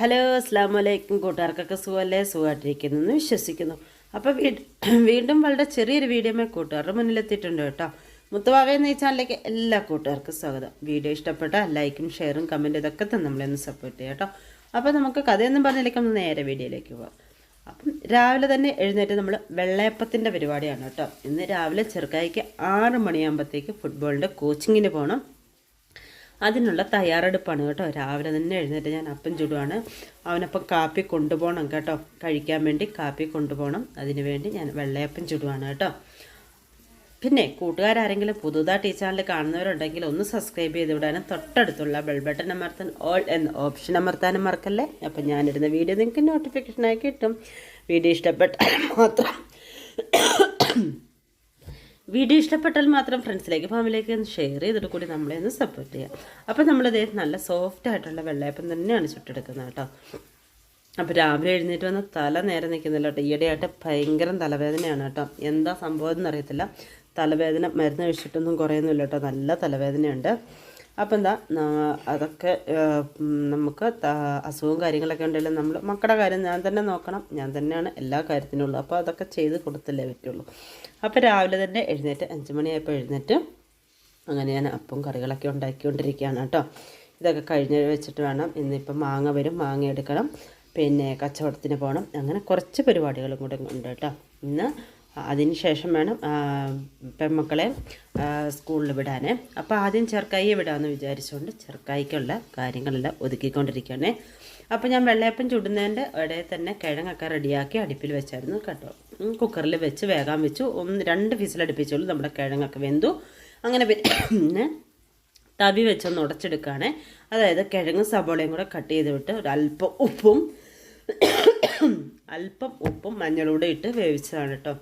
Hello അസ്സാം വലൈക്കും കൂട്ടുകാർക്കൊക്കെ സുഖമല്ലേ? സുഖമായിട്ടിരിക്കുന്നു എന്ന് വിശ്വസിക്കുന്നു. അപ്പോൾ വീണ്ടും വളരെ ചെറിയൊരു വീഡിയോമേ കൂട്ടുകാരുടെ മുന്നിലെത്തിയിട്ടുണ്ട് കേട്ടോ. മുത്തുവാവ ചാനലിലേക്ക് എല്ലാ കൂട്ടുകാർക്കും സ്വാഗതം. വീഡിയോ ഇഷ്ടപ്പെട്ട ലൈക്കും ഷെയറും കമന്റും ഇതൊക്കെ തന്നെ നമ്മളെയൊന്ന് സപ്പോർട്ട് ചെയ്യാം കേട്ടോ. അപ്പോൾ നമുക്ക് കഥയൊന്നും പറഞ്ഞിലേക്ക് ഒന്ന് നേരെ വീഡിയോയിലേക്ക് പോകാം അപ്പം രാവിലെ തന്നെ എഴുന്നേറ്റ് നമ്മൾ വെള്ളയപ്പത്തിന്റെ പരിപാടിയാണ് കേട്ടോ. ഇന്ന് രാവിലെ ചെറുക്കായിക്ക് ആറ് മണിയാകുമ്പോഴത്തേക്ക് ഫുട്ബോളിന്റെ കോച്ചിങ്ങിന് പോകണം. അതിനുള്ള തയ്യാറെടുപ്പാണ് കേട്ടോ. രാവിലെ തന്നെ എഴുന്നേറ്റ് ഞാൻ അപ്പം ചുടുവാണ്. അവനപ്പം കാപ്പി കൊണ്ടുപോകണം കേട്ടോ. കഴിക്കാൻ വേണ്ടി കാപ്പി കൊണ്ടുപോകണം. അതിന് വേണ്ടി ഞാൻ വെള്ളയപ്പം ചുടുവാണ് കേട്ടോ. പിന്നെ കൂട്ടുകാരാരെങ്കിലും പുതുതായിട്ട് ഈ ചാനൽ കാണുന്നവരുണ്ടെങ്കിൽ ഒന്ന് സബ്സ്ക്രൈബ് ചെയ്ത് വിടാനും തൊട്ടടുത്തുള്ള ബെൽ ബട്ടൺ അമർത്താൻ ഓൾ എന്ന ഓപ്ഷൻ അമർത്താനും മറക്കല്ലേ? അപ്പം ഞാനിടുന്ന വീഡിയോ നിങ്ങൾക്ക് നോട്ടിഫിക്കേഷനായി കിട്ടും. വീഡിയോ ഇഷ്ടപ്പെട്ടാൽ മാത്രം വീഡിയോ ഇഷ്ടപ്പെട്ടാൽ മാത്രം ഫ്രണ്ട്സിലേക്ക് ഫാമിലിയിലേക്ക് ഒന്ന് ഷെയർ ചെയ്തിട്ട് കൂടി നമ്മളെ ഒന്ന് സപ്പോർട്ട് ചെയ്യാം. അപ്പം നമ്മൾ അദ്ദേഹം നല്ല സോഫ്റ്റ് ആയിട്ടുള്ള വെള്ളയപ്പം തന്നെയാണ് ചുട്ടെടുക്കുന്നത് കേട്ടോ. അപ്പോൾ രാവിലെ എഴുന്നേറ്റ് വന്ന് തല നേരെ നിൽക്കുന്നില്ല കേട്ടോ. ഈയിടെയായിട്ട് ഭയങ്കര തലവേദനയാണ് കേട്ടോ. എന്താ സംഭവം എന്നറിയത്തില്ല. തലവേദന മരുന്ന് കഴിച്ചിട്ടൊന്നും കുറയുന്നില്ല കേട്ടോ. നല്ല തലവേദനയുണ്ട്. അപ്പോൾ എന്താ അതൊക്കെ നമുക്ക് അസുഖവും കാര്യങ്ങളൊക്കെ ഉണ്ടെങ്കിലും നമ്മൾ മക്കളുടെ കാര്യം ഞാൻ തന്നെ നോക്കണം. ഞാൻ തന്നെയാണ് എല്ലാ കാര്യത്തിനുള്ളൂ അപ്പോൾ അതൊക്കെ ചെയ്ത് കൊടുത്തല്ലേ പറ്റുള്ളൂ. അപ്പോൾ രാവിലെ തന്നെ എഴുന്നേറ്റ് അഞ്ച് മണിയായപ്പോൾ എഴുന്നേറ്റ് അങ്ങനെ ഞാൻ അപ്പം കറികളൊക്കെ ഉണ്ടാക്കിക്കൊണ്ടിരിക്കുകയാണ് കേട്ടോ. ഇതൊക്കെ കഴിഞ്ഞ് വെച്ചിട്ട് വേണം ഇന്നിപ്പം മാങ്ങ വരും മാങ്ങ എടുക്കണം. പിന്നെ കച്ചവടത്തിന് പോകണം. അങ്ങനെ കുറച്ച് പരിപാടികളും കൂടെ ഉണ്ട് കേട്ടോ. ഇന്ന് അതിന് ശേഷം വേണം പെൺമക്കളെ സ്കൂളിൽ വിടാൻ അപ്പോൾ ആദ്യം ചെറുക്കായിയെ വിടാമെന്ന് വിചാരിച്ചുകൊണ്ട് ചെറുക്കായിക്കുള്ള കാര്യങ്ങളെല്ലാം ഒതുക്കിക്കൊണ്ടിരിക്കുകയാണേ. അപ്പോൾ ഞാൻ വെള്ളയപ്പം ചുടുന്നതിന്റെ ഇടയിൽ തന്നെ കിഴങ്ങൊക്കെ റെഡിയാക്കി അടുപ്പിൽ വെച്ചായിരുന്നു കേട്ടോ. കുക്കറിൽ വെച്ച് വേഗം വെച്ചു. ഒന്ന് രണ്ട് ഫീസിലടുപ്പിച്ചുള്ളൂ നമ്മുടെ കിഴങ്ങൊക്കെ വെന്തു. അങ്ങനെ പിന്നെ തവി വെച്ചൊന്ന് ഉടച്ചെടുക്കുകയാണ്. അതായത് കിഴങ്ങും സബോളയും കൂടെ കട്ട് ചെയ്ത് വിട്ട് ഒരല്പം ഉപ്പും അല്പം ഉപ്പും മഞ്ഞളൂടെ ഇട്ട് വേവിച്ചതാണ് കേട്ടോ.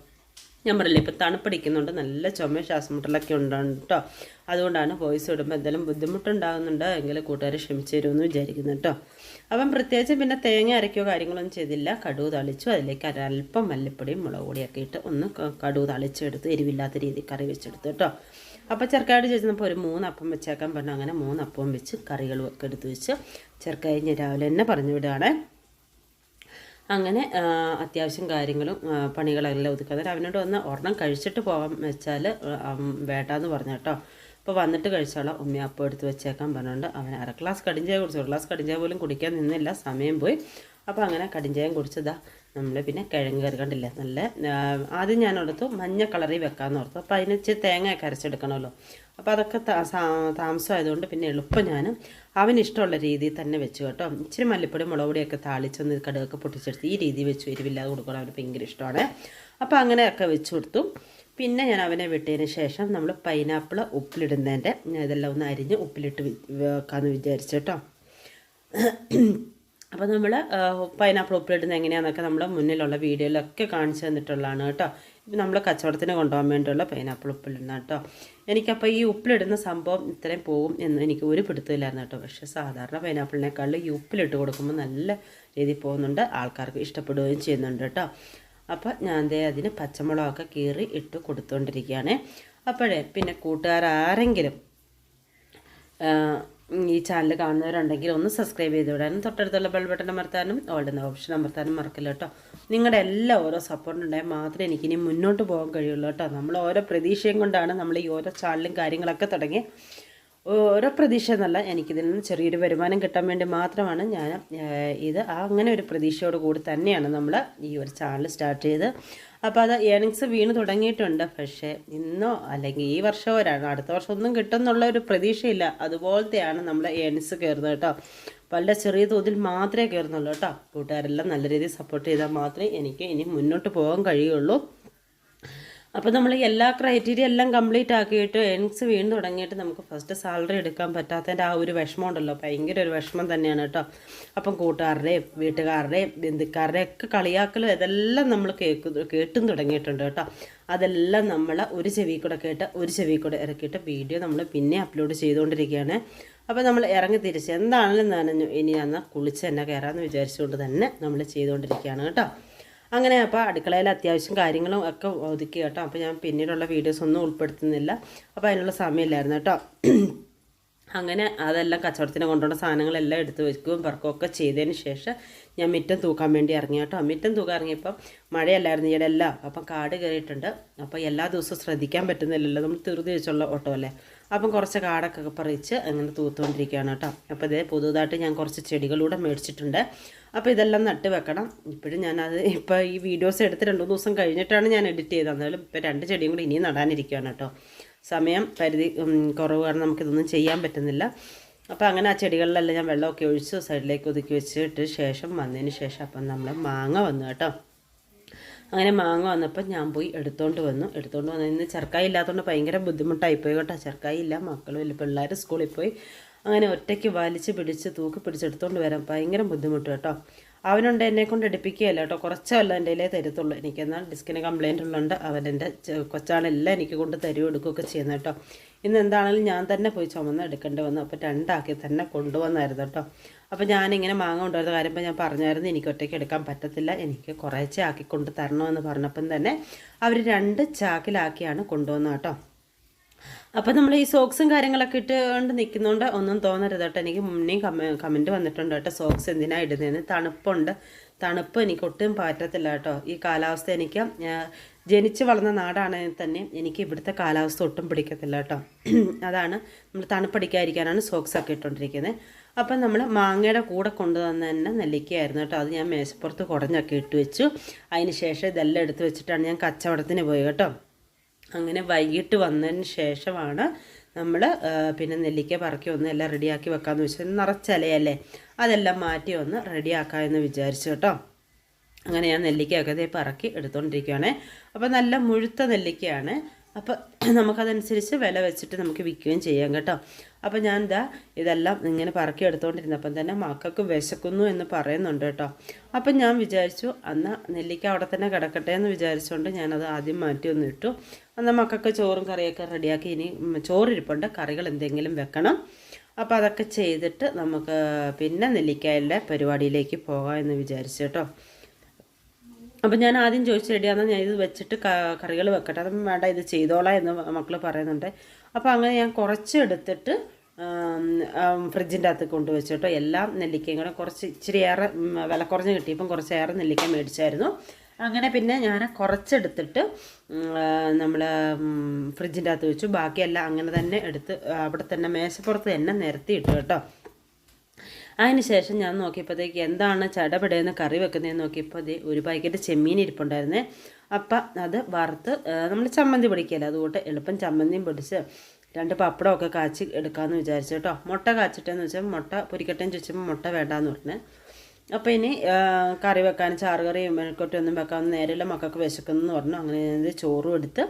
ഞാൻ പറയില്ല ഇപ്പം തണുപ്പടിക്കുന്നുണ്ട്. നല്ല ചുമ ശ്വാസമുട്ടലൊക്കെ ഉണ്ടാകും കേട്ടോ അതുകൊണ്ടാണ് വോയിസ് ഇടുമ്പോൾ എന്തെങ്കിലും ബുദ്ധിമുട്ടുണ്ടാകുന്നുണ്ട് എങ്കിൽ കൂട്ടുകാർ ക്ഷമിച്ചു തരുമെന്ന് വിചാരിക്കുന്നു കേട്ടോ അപ്പം പ്രത്യേകിച്ച് പിന്നെ തേങ്ങ അരയ്ക്കോ കാര്യങ്ങളൊന്നും ചെയ്തില്ല. കടുവ് തളിച്ചു. അതിലേക്ക് അല്പം മല്ലിപ്പൊടിയും മുളക് പൊടിയൊക്കെ ഇട്ട് ഒന്ന് കടുവ് തളിച്ചെടുത്ത് എരിവില്ലാത്ത രീതിയിൽ കറി വെച്ചെടുത്ത് കേട്ടോ അപ്പോൾ ചെറുക്കായിട്ട് ചോദിച്ചപ്പോൾ ഒരു മൂന്നപ്പം വെച്ചേക്കാൻ പറഞ്ഞു. അങ്ങനെ മൂന്നപ്പം വെച്ച് കറികളും ഒക്കെ എടുത്ത് വെച്ച് ചെറുക്കായി രാവിലെ തന്നെ പറഞ്ഞു വിടുകയാണ്. അങ്ങനെ അത്യാവശ്യം കാര്യങ്ങളും പണികളെല്ലാം ഒതുക്കുക അന്നേരം അവനോട് വന്ന് ഒരെണ്ണം കഴിച്ചിട്ട് പോകാൻ വെച്ചാൽ വേണ്ടാന്ന് പറഞ്ഞു കേട്ടോ. അപ്പോൾ വന്നിട്ട് കഴിച്ചോളാം. ഉമ്മ അപ്പം എടുത്ത് വെച്ചേക്കാൻ പറഞ്ഞുകൊണ്ട് അവൻ അര ഗ്ലാസ് കടിഞ്ചായ കുടിച്ചു. ഒരു ഗ്ലാസ് കടിഞ്ചായ പോലും കുടിക്കാൻ നിന്നില്ല. സമയം പോയി. അപ്പോൾ അങ്ങനെ കടിഞ്ചായം കുടിച്ചതാ. നമ്മൾ പിന്നെ കിഴങ്ങ് കറി കണ്ടില്ല? നല്ല ആദ്യം ഞാൻ ഓർത്തു മഞ്ഞ കളറിൽ വെക്കാമെന്ന് ഓർത്തു. അപ്പോൾ അതിന് ഇച്ചിരി തേങ്ങയൊക്കെ അരച്ചെടുക്കണമല്ലോ അപ്പോൾ അതൊക്കെ താമസമായതുകൊണ്ട് പിന്നെ എളുപ്പം ഞാൻ അവന് ഇഷ്ടമുള്ള രീതിയിൽ തന്നെ വെച്ചു കേട്ടോ. ഇച്ചിരി മല്ലിപ്പൊടി മുളക് പൊടിയൊക്കെ താളിച്ചൊന്ന് കടുകൊക്കെ പൊട്ടിച്ചെടുത്ത് ഈ രീതി വെച്ചു. എരിവില്ലാതെ കൊടുക്കണം അവന് ഭയങ്കര ഇഷ്ടമാണ്. അപ്പോൾ അങ്ങനെയൊക്കെ വെച്ചു കൊടുത്തു. പിന്നെ ഞാൻ അവനെ വിട്ടതിന് ശേഷം നമ്മൾ പൈനാപ്പിൾ ഉപ്പിലിടുന്നതിന്റെ ഇതെല്ലാം ഒന്ന് അരിഞ്ഞ് ഉപ്പിലിട്ട് വെക്കാമെന്ന് വിചാരിച്ചു കേട്ടോ. അപ്പോൾ നമ്മൾ പൈനാപ്പിൾ ഉപ്പിലിടുന്നത് എങ്ങനെയാണെന്നൊക്കെ നമ്മൾ മുന്നിലുള്ള വീഡിയോയിലൊക്കെ കാണിച്ചു തന്നിട്ടുള്ളതാണ് കേട്ടോ. ഇപ്പം നമ്മൾ കച്ചവടത്തിന് കൊണ്ടുപോകാൻ വേണ്ടിയുള്ള പൈനാപ്പിൾ ഉപ്പിലിടുന്ന കേട്ടോ. എനിക്കപ്പോൾ ഈ ഉപ്പിലിടുന്ന സംഭവം ഇത്രയും പോകും എന്ന് എനിക്ക് ഒരു പിടുത്തമില്ലായിരുന്നു കേട്ടോ. പക്ഷേ സാധാരണ പൈനാപ്പിളിനേക്കാളും ഈ ഉപ്പിലിട്ട് കൊടുക്കുമ്പോൾ നല്ല രീതിയിൽ പോകുന്നുണ്ട്. ആൾക്കാർക്ക് ഇഷ്ടപ്പെടുകയും ചെയ്യുന്നുണ്ട് കേട്ടോ. അപ്പോൾ ഞാൻ ദേ അതിന് പച്ചമുളകൊക്കെ കീറി ഇട്ട് കൊടുത്തുകൊണ്ടിരിക്കുകയാണ് അപ്പോഴേ പിന്നെ കൂട്ടുകാരാരെങ്കിലും ഈ ചാനൽ കാണുന്നവരുണ്ടെങ്കിൽ ഒന്ന് സബ്സ്ക്രൈബ് ചെയ്ത് വിടാനും തൊട്ടടുത്തുള്ള ബെൽ ബട്ടൺ അമർത്താനും ഓൾഡെന്ന ഓപ്ഷൻ അമർത്താനും മറക്കില്ല കേട്ടോ. നിങ്ങളുടെ എല്ലാ ഓരോ സപ്പോർട്ട് ഉണ്ടായാൽ മാത്രമേ എനിക്കിനി മുന്നോട്ട് പോകാൻ കഴിയുള്ളൂ കേട്ടോ. നമ്മൾ ഓരോ പ്രതീക്ഷയും കൊണ്ടാണ് നമ്മൾ ഈ ഓരോ ചാനലും കാര്യങ്ങളൊക്കെ തുടങ്ങി ഓരോ പ്രതീക്ഷ എന്നല്ല എനിക്കിതിൽ നിന്ന് ചെറിയൊരു വരുമാനം കിട്ടാൻ വേണ്ടി മാത്രമാണ് ഞാൻ ഇത് അങ്ങനെ ഒരു പ്രതീക്ഷയോട് കൂടി തന്നെയാണ് നമ്മൾ ഈ ഒരു ചാനൽ സ്റ്റാർട്ട് ചെയ്ത്. അപ്പോൾ അത് ഏണിങ്സ് വീണ് തുടങ്ങിയിട്ടുണ്ട്. പക്ഷേ ഇന്നോ അല്ലെങ്കിൽ ഈ വർഷമോ അടുത്ത വർഷം ഒന്നും കിട്ടുമെന്നുള്ള ഒരു പ്രതീക്ഷയില്ല. അതുപോലത്തെയാണ് നമ്മൾ ഏണിങ്സ് കയറുന്നത് കേട്ടോ. വളരെ ചെറിയ തോതിൽ മാത്രമേ കയറുന്നുള്ളൂ കേട്ടോ. കൂട്ടുകാരെല്ലാം നല്ല രീതിയിൽ സപ്പോർട്ട് ചെയ്താൽ മാത്രമേ എനിക്ക് ഇനി മുന്നോട്ട് പോകാൻ കഴിയുള്ളൂ. അപ്പോൾ നമ്മൾ എല്ലാ ക്രൈറ്റീരിയ എല്ലാം കംപ്ലീറ്റ് ആക്കിയിട്ട് എൻസ് വീണ് തുടങ്ങിയിട്ട് നമുക്ക് ഫസ്റ്റ് സാലറി എടുക്കാൻ പറ്റാത്തതിന്റെ ആ ഒരു വിഷമം ഉണ്ടല്ലോ. ഭയങ്കര ഒരു വിഷമം തന്നെയാണ് കേട്ടോ. അപ്പം കൂട്ടുകാരുടെയും വീട്ടുകാരുടെയും ബന്ധുക്കാരുടെയും ഒക്കെ കളിയാക്കലും ഇതെല്ലാം നമ്മൾ കേൾക്കുന്നു കേട്ടും തുടങ്ങിയിട്ടുണ്ട് കേട്ടോ. അതെല്ലാം നമ്മൾ ഒരു ചെവി കൂടെ കേട്ട് ഒരു ചെവി കൂടെ ഇറക്കിയിട്ട് വീഡിയോ നമ്മൾ പിന്നെ അപ്ലോഡ് ചെയ്തുകൊണ്ടിരിക്കുകയാണ്. അപ്പോൾ നമ്മൾ ഇറങ്ങി തിരിച്ച് എന്താണെങ്കിലും നനഞ്ഞു ഇനി അന്ന് കുളിച്ച് തന്നെ കയറാമെന്ന് വിചാരിച്ചുകൊണ്ട് തന്നെ നമ്മൾ ചെയ്തുകൊണ്ടിരിക്കുകയാണ് കേട്ടോ. അങ്ങനെ അപ്പോൾ അടുക്കളയിൽ അത്യാവശ്യം കാര്യങ്ങളും ഒക്കെ ഒതുക്കി കേട്ടോ. അപ്പോൾ ഞാൻ പിന്നീടുള്ള വീഡിയോസ് ഒന്നും ഉൾപ്പെടുത്തുന്നില്ല. അപ്പോൾ അതിനുള്ള സമയമില്ലായിരുന്നു കേട്ടോ. അങ്ങനെ അതെല്ലാം കച്ചവടത്തിന് കൊണ്ടുവന്ന സാധനങ്ങളെല്ലാം എടുത്ത് വെക്കുകയും പറക്കുകയൊക്കെ ചെയ്തതിന് ശേഷം ഞാൻ മിറ്റം തൂക്കാൻ വേണ്ടി ഇറങ്ങി കേട്ടോ. മിറ്റം തൂക്കാൻ ഇറങ്ങിയപ്പം മഴയല്ലായിരുന്നു ഇവിടെ എല്ലാം അപ്പം കാട് കയറിയിട്ടുണ്ട്. അപ്പോൾ എല്ലാ ദിവസവും ശ്രദ്ധിക്കാൻ പറ്റുന്നില്ലല്ലോ. നമ്മൾ തീർതി വെച്ചുള്ള ഓട്ടോ അല്ലേ അപ്പം കുറച്ച് കാടൊക്കെ പറിച്ച് അങ്ങനെ തൂത്തുകൊണ്ടിരിക്കുകയാണ് കേട്ടോ. അപ്പോൾ ഇതേ പുതുതായിട്ട് ഞാൻ കുറച്ച് ചെടികളൂടെ മേടിച്ചിട്ടുണ്ട്. അപ്പോൾ ഇതെല്ലാം നട്ട് വെക്കണം. ഇപ്പോഴും ഞാനത് ഇപ്പോൾ ഈ വീഡിയോസ് എടുത്ത് രണ്ട് മൂന്ന് ദിവസം കഴിഞ്ഞിട്ടാണ് ഞാൻ എഡിറ്റ് ചെയ്തത്. എന്നാലും ഇപ്പോൾ രണ്ട് ചെടിയും കൂടി ഇനിയും നടാനിരിക്കുകയാണ് കേട്ടോ. സമയം പരിധി കുറവ് കാരണം നമുക്കിതൊന്നും ചെയ്യാൻ പറ്റുന്നില്ല. അപ്പോൾ അങ്ങനെ ആ ചെടികളിലെല്ലാം ഞാൻ വെള്ളമൊക്കെ ഒഴിച്ച് സൈഡിലേക്ക് ഒതുക്കി വെച്ചിട്ട് ശേഷം വന്നതിന് ശേഷം അപ്പം നമ്മൾ മാങ്ങ വന്നു കേട്ടോ. അങ്ങനെ മാങ്ങ വന്നപ്പോൾ ഞാൻ പോയി എടുത്തോണ്ട് വന്നു. എടുത്തോണ്ട് വന്നു ഇന്ന് ചെറുക്കായി ഇല്ലാത്തതുകൊണ്ട് ഭയങ്കര ബുദ്ധിമുട്ടായിപ്പോയി കേട്ടോ. ചെറുക്കായി ഇല്ല മക്കളും ഇല്ല പിള്ളേർ സ്കൂളിൽ പോയി. അങ്ങനെ ഒറ്റയ്ക്ക് വലിച്ച് പിടിച്ച് തൂക്കി പിടിച്ച് എടുത്തോണ്ട് വരാൻ ഭയങ്കര ബുദ്ധിമുട്ട് കേട്ടോ. അവനുണ്ട് എന്നെ കൊണ്ട് എടുപ്പിക്കുകയല്ല കേട്ടോ. കുറച്ചല്ല എന്റെ കയ്യിലേ തരത്തുള്ളൂ. എനിക്ക് എന്നാൽ ഡിസ്കിന് കംപ്ലയിന്റ് ഉള്ളതുകൊണ്ട് അവൻ എന്റെ കൊച്ചാണെല്ലാം എനിക്ക് കൊണ്ട് തരുകയും എടുക്കുകയൊക്കെ ചെയ്യുന്നത് കേട്ടോ. ഇന്ന് എന്താണെങ്കിലും ഞാൻ തന്നെ പോയി ചുമന്ന് എടുക്കേണ്ടി വന്നു. അപ്പോൾ രണ്ടാക്കി തന്നെ കൊണ്ടുവന്നായിരുന്നു കേട്ടോ. അപ്പോൾ ഞാനിങ്ങനെ മാങ്ങ കൊണ്ടുവരുന്ന കാര്യം ഇപ്പോൾ ഞാൻ പറഞ്ഞായിരുന്നു എനിക്ക് ഒറ്റയ്ക്ക് എടുക്കാൻ പറ്റത്തില്ല. എനിക്ക് കുറേശ്ശെ ആക്കി കൊണ്ട് തരണമെന്ന് പറഞ്ഞപ്പം തന്നെ അവർ രണ്ട് ചാക്കിലാക്കിയാണ് കൊണ്ടുവന്നത് കേട്ടോ. അപ്പോൾ നമ്മൾ ഈ സോക്സും കാര്യങ്ങളൊക്കെ ഇട്ടുകൊണ്ട് നിൽക്കുന്നതുകൊണ്ട് ഒന്നും തോന്നരുത് കേട്ടോ. എനിക്ക് മുന്നേയും കമ കമന്റ് വന്നിട്ടുണ്ട് കേട്ടോ സോക്സ് എന്തിനാണ് ഇടുന്നതെന്ന് തണുപ്പുണ്ട്. തണുപ്പ് എനിക്ക് ഒട്ടും പറ്റത്തില്ല കേട്ടോ. ഈ കാലാവസ്ഥ എനിക്ക് ജനിച്ച് വളർന്ന നാടാണെങ്കിൽ തന്നെ എനിക്ക് ഇവിടുത്തെ കാലാവസ്ഥ ഒട്ടും പിടിക്കത്തില്ല കേട്ടോ. അതാണ് നമ്മൾ തണുപ്പടിക്കാതിരിക്കാനാണ് സോക്സ് ഒക്കെ ഇട്ടുകൊണ്ടിരിക്കുന്നത് അപ്പം നമ്മൾ മാങ്ങയുടെ കൂടെ കൊണ്ടുവന്ന തന്നെ നെല്ലിക്കയായിരുന്നു കേട്ടോ. അത് ഞാൻ മേശപ്പുറത്ത് കുടഞ്ഞൊക്കെ ഇട്ട് വെച്ചു. അതിന് ശേഷം ഇതെല്ലാം എടുത്ത് വെച്ചിട്ടാണ് ഞാൻ കച്ചവടത്തിന് പോയി കേട്ടോ. അങ്ങനെ വൈകിട്ട് വന്നതിന് ശേഷമാണ് നമ്മൾ പിന്നെ നെല്ലിക്ക പറക്കി ഒന്ന് എല്ലാം റെഡിയാക്കി വെക്കാമെന്ന് വെച്ചാൽ നിറച്ചലയല്ലേ അതെല്ലാം മാറ്റി ഒന്ന് റെഡിയാക്കാമെന്ന് വിചാരിച്ചു കേട്ടോ. അങ്ങനെ ഞാൻ നെല്ലിക്കയൊക്കെ ഇതേ പറക്കി എടുത്തുകൊണ്ടിരിക്കുകയാണ് അപ്പോൾ നല്ല മുഴുത്ത നെല്ലിക്കയാണ്. അപ്പോൾ നമുക്കതനുസരിച്ച് വില വെച്ചിട്ട് നമുക്ക് വിൽക്കുകയും ചെയ്യാം കേട്ടോ. അപ്പോൾ ഞാൻ എന്താ ഇതെല്ലാം ഇങ്ങനെ പറക്കി എടുത്തുകൊണ്ടിരുന്നപ്പം തന്നെ മക്കൾക്ക് വിശക്കുന്നു എന്ന് പറയുന്നുണ്ട് കേട്ടോ. അപ്പം ഞാൻ വിചാരിച്ചു അന്ന് നെല്ലിക്ക അവിടെ തന്നെ കിടക്കട്ടെ എന്ന് വിചാരിച്ചുകൊണ്ട് ഞാനത് ആദ്യം മാറ്റി ഒന്ന് ഇട്ടു. എന്നാൽ മക്കൾക്ക് ചോറും കറിയൊക്കെ റെഡിയാക്കി ഇനി ചോറിരിപ്പുണ്ട്. കറികൾ എന്തെങ്കിലും വെക്കണം. അപ്പോൾ അതൊക്കെ ചെയ്തിട്ട് നമുക്ക് പിന്നെ നെല്ലിക്കായലിന്റെ പരിപാടിയിലേക്ക് പോകാം എന്ന് വിചാരിച്ചു കേട്ടോ. അപ്പം ഞാൻ ആദ്യം ചോദിച്ചു റെഡിയാന്ന് ഞാൻ ഇത് വെച്ചിട്ട് കറികൾ വെക്കട്ടെ. അതും വേണ്ട ഇത് ചെയ്തോളാം എന്ന് മക്കൾ പറയുന്നുണ്ട്. അപ്പോൾ അങ്ങനെ ഞാൻ കുറച്ച് എടുത്തിട്ട് ഫ്രിഡ്ജിന്റെ അകത്ത് കൊണ്ടുവച്ചു കേട്ടോ. എല്ലാം നെല്ലിക്കയും കൂടെ കുറച്ച് ഇച്ചിരി ഏറെ വില കുറഞ്ഞ് കിട്ടിയപ്പം കുറച്ച് ഏറെ നെല്ലിക്ക മേടിച്ചായിരുന്നു. അങ്ങനെ പിന്നെ ഞാൻ കുറച്ചെടുത്തിട്ട് നമ്മൾ ഫ്രിഡ്ജിന്റെ അകത്ത് വെച്ചു. ബാക്കിയെല്ലാം അങ്ങനെ തന്നെ എടുത്ത് അവിടെ തന്നെ മേശപ്പുറത്ത് തന്നെ നിരത്തിയിട്ടു കേട്ടോ. അതിന് ശേഷം ഞാൻ നോക്കിയപ്പോഴത്തേക്ക് എന്താണ് ചടപടയെന്ന് കറി വെക്കുന്നതെന്ന് നോക്കിയപ്പോൾ അതേ ഒരു പാക്കറ്റ് ചെമ്മീൻ ഇരിപ്പുണ്ടായിരുന്നേ. അപ്പം അത് വറുത്ത് നമ്മൾ ചമ്മന്തി പിടിക്കല്ല? അതുകൊണ്ട് എളുപ്പം ചമ്മന്തിയും പിടിച്ച് രണ്ട് പപ്പടമൊക്കെ കാച്ചി എടുക്കാമെന്ന് വിചാരിച്ചു കേട്ടോ. മുട്ട കാച്ചിട്ടെന്ന് വെച്ചാൽ മുട്ട പൊരിക്കട്ടേന്ന് ചോദിച്ചപ്പോൾ മുട്ട വേണ്ടാന്ന് പറഞ്ഞേ. അപ്പോൾ ഇനി കറി വെക്കാൻ ചാറ് കറിയും ഒന്നും വെക്കാൻ നേരെയുള്ള മക്കൾക്ക് വിശക്കുന്നെന്ന് പറഞ്ഞു. അങ്ങനെ ചോറും എടുത്ത്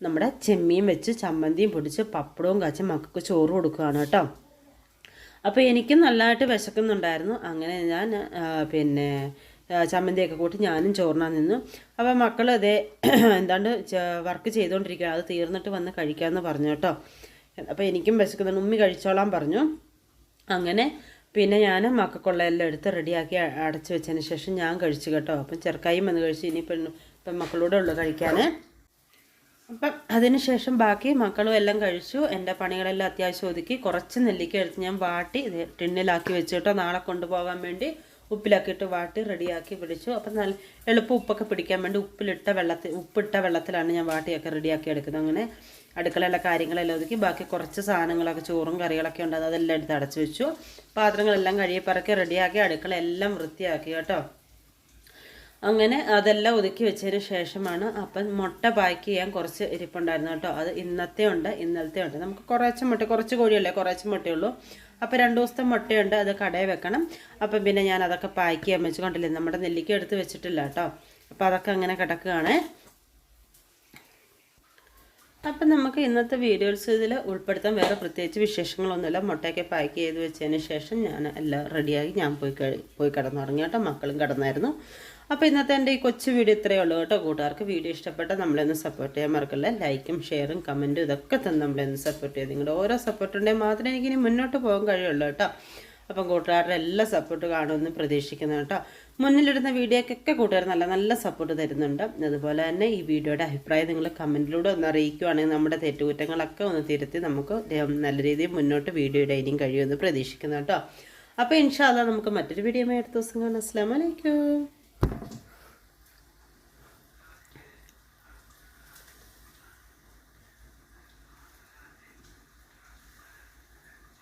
നമ്മുടെ ചെമ്മീൻ വെച്ച് ചമ്മന്തിയും പൊടിച്ച് പപ്പടവും കാച്ചി മക്കൾക്ക് ചോറ് കൊടുക്കുകയാണ് കേട്ടോ. അപ്പോൾ എനിക്കും നല്ലതായിട്ട് വിശക്കുന്നുണ്ടായിരുന്നു. അങ്ങനെ ഞാൻ പിന്നെ ചമ്മന്തിയൊക്കെ കൂട്ടി ഞാനും ചോറിനാൻ നിന്നു. അപ്പോൾ മക്കൾ അതേ എന്താണ്ട് വർക്ക് ചെയ്തുകൊണ്ടിരിക്കുക അത് തീർന്നിട്ട് വന്ന് കഴിക്കാമെന്ന് പറഞ്ഞു കേട്ടോ. അപ്പോൾ എനിക്കും വിശക്കുന്നുണ്ട്. ഉമ്മി കഴിച്ചോളാൻ പറഞ്ഞു. അങ്ങനെ പിന്നെ ഞാൻ മക്കൾക്കുള്ള എല്ലാം എടുത്ത് റെഡിയാക്കി അടച്ചു വെച്ചതിന് ശേഷം ഞാൻ കഴിച്ചു കേട്ടോ. അപ്പം ചെറുക്കായും വന്ന് കഴിച്ചു. ഇനി പെണ്ണു ഇപ്പം മക്കളോടെ ഉള്ളു കഴിക്കാൻ. അപ്പം അതിനുശേഷം ബാക്കി മക്കളും എല്ലാം കഴിച്ചു. എന്റെ പണികളെല്ലാം അത്യാവശ്യം ഒതുക്കി. കുറച്ച് നെല്ലിക്ക എടുത്ത് ഞാൻ വാട്ടി ഇത് ടിന്നിലാക്കി വെച്ചിട്ടോ നാളെ കൊണ്ടുപോകാൻ വേണ്ടി ഉപ്പിലാക്കിയിട്ട് വാട്ടി റെഡിയാക്കി പിടിച്ചു. അപ്പം നല്ല എളുപ്പം ഉപ്പൊക്കെ പിടിക്കാൻ വേണ്ടി ഉപ്പിലിട്ട വെള്ളത്തിൽ ഉപ്പിട്ട വെള്ളത്തിലാണ് ഞാൻ വാട്ടിയൊക്കെ റെഡിയാക്കി എടുക്കുന്നത്. അങ്ങനെ അടുക്കളയിലെ കാര്യങ്ങളെല്ലാം ഒതുക്കി. ബാക്കി കുറച്ച് സാധനങ്ങളൊക്കെ ചോറും കറികളൊക്കെ ഉണ്ടാകും അതെല്ലാം എടുത്ത് അടച്ചു വെച്ചു. പാത്രങ്ങളെല്ലാം കഴുകി പറക്കി റെഡിയാക്കി അടുക്കള എല്ലാം വൃത്തിയാക്കി കേട്ടോ. അങ്ങനെ അതെല്ലാം ഒതുക്കി വെച്ചതിന് ശേഷമാണ് അപ്പം മുട്ട പാക്ക് ചെയ്യാൻ കുറച്ച് ഇരിപ്പുണ്ടായിരുന്നു കേട്ടോ. അത് ഇന്നത്തെ ഉണ്ട് ഇന്നലത്തെ ഉണ്ട്. നമുക്ക് കുറച്ച് മുട്ട കുറച്ച് കോഴിയല്ലേ കുറച്ച് മുട്ടയുള്ളൂ. അപ്പോൾ രണ്ട് ദിവസത്തെ മുട്ടയുണ്ട് അത് കടയിൽ വെക്കണം. അപ്പം പിന്നെ ഞാൻ അതൊക്കെ പാക്ക് ചെയ്യാൻ വെച്ച്. കണ്ടില്ലേ നമ്മുടെ നെല്ലിക്ക എടുത്ത് വെച്ചിട്ടില്ല കേട്ടോ. അപ്പോൾ അതൊക്കെ അങ്ങനെ കിടക്കുകയാണേ. അപ്പം നമുക്ക് ഇന്നത്തെ വീഡിയോസ് ഇതിൽ ഉൾപ്പെടുത്താൻ വേറെ പ്രത്യേകിച്ച് വിശേഷങ്ങളൊന്നുമില്ല. മുട്ടയൊക്കെ പാക്ക് ചെയ്ത് വെച്ചതിന് ശേഷം ഞാൻ എല്ലാം റെഡിയായി ഞാൻ പോയി പോയി കിടന്നുറങ്ങി കേട്ടോ. മക്കളും കിടന്നായിരുന്നു. അപ്പോൾ ഇന്നത്തെ എന്റെ ഈ കൊച്ചു വീഡിയോ ഇത്രയേ ഉള്ളൂ കേട്ടോ. കൂട്ടുകാർക്ക് വീഡിയോ ഇഷ്ടപ്പെട്ടാൽ നമ്മളൊന്ന് സപ്പോർട്ട് ചെയ്യാൻ മറക്കല്ല? ലൈക്കും ഷെയറും കമന്റും ഇതൊക്കെ തന്നെ നമ്മളൊന്ന് സപ്പോർട്ട് ചെയ്യുക. നിങ്ങളുടെ ഓരോ സപ്പോർട്ടുണ്ടെങ്കിൽ മാത്രമേ എനിക്ക് ഇനി മുന്നോട്ട് പോകാൻ കഴിയുള്ളൂ കേട്ടോ. അപ്പം കൂട്ടുകാരുടെ എല്ലാ സപ്പോർട്ട് കാണുമെന്ന് പ്രതീക്ഷിക്കുന്നു കേട്ടോ. മുന്നിലിടുന്ന വീഡിയോക്കൊക്കെ കൂട്ടുകാർ നല്ല നല്ല സപ്പോർട്ട് തരുന്നുണ്ട്. അതുപോലെ തന്നെ ഈ വീഡിയോയുടെ അഭിപ്രായം നിങ്ങൾ കമന്റിലൂടെ ഒന്ന് അറിയിക്കുവാണെങ്കിൽ നമ്മുടെ തെറ്റുകുറ്റങ്ങളൊക്കെ ഒന്ന് തിരുത്തി നമുക്ക് നല്ല രീതിയിൽ മുന്നോട്ട് വീഡിയോ ഇടാനും കഴിയുമെന്ന് പ്രതീക്ഷിക്കുന്നു കേട്ടോ. അപ്പോൾ ഇൻഷാല്ല നമുക്ക് മറ്റൊരു വീഡിയോ അടുത്ത ദിവസം കാണാം. അസ്സാം വലൈക്കും